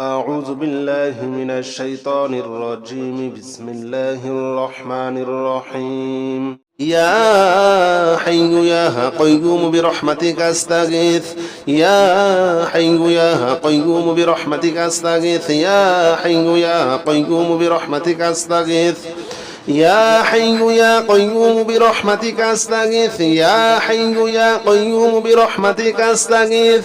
أعوذ بالله من الشيطان الرجيم. بسم الله الرحمن الرحيم. يا حي يا قيوم برحمتك أستغيث. يا حي يا قيوم برحمتك أستغيث. يا حي يا قيوم برحمتك أستغيث. يا حي يا قيوم برحمتك أستغيث. يا حي يا قيوم برحمتك أستغيث.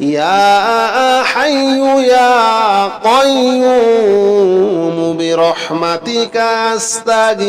يا حي يا قيوم برحمتك أستغيث.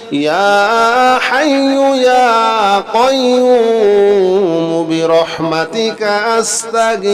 يا حي يا قيوم برحمتك أستغيث.